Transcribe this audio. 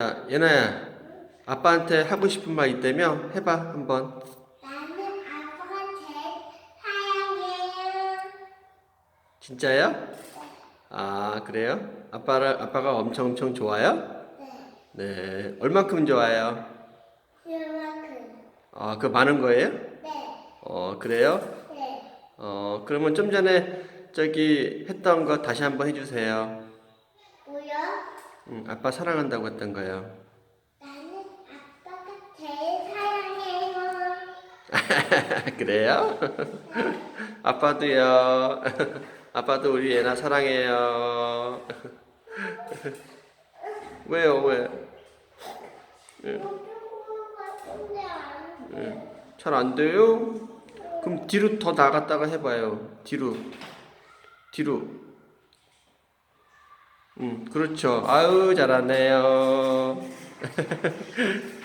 자, 예나야, 아빠한테 하고 싶은 말 있다며? 해봐, 한번. 나는 아빠가 제일 사랑해요. 진짜요? 아, 그래요? 아빠를, 아빠가 엄청 엄청 좋아요? 네. 네. 얼만큼 좋아요? 요만큼. 아, 그 많은 거예요? 네. 어, 그래요? 네. 어, 그러면 좀 전에 저기 했던 거 다시 한번 해주세요. 응, 아빠 사랑한다고 했던 거요. 나는 아빠가 제일 사랑해요. 그래요? 아빠도요. 아빠도 우리 예나 사랑해요. 왜요, 왜? 못하고 같은데 안잘안 돼요? 그럼 뒤로 더 나갔다가 해봐요. 뒤로. 뒤로. 응, 그렇죠. 아유, 잘하네요.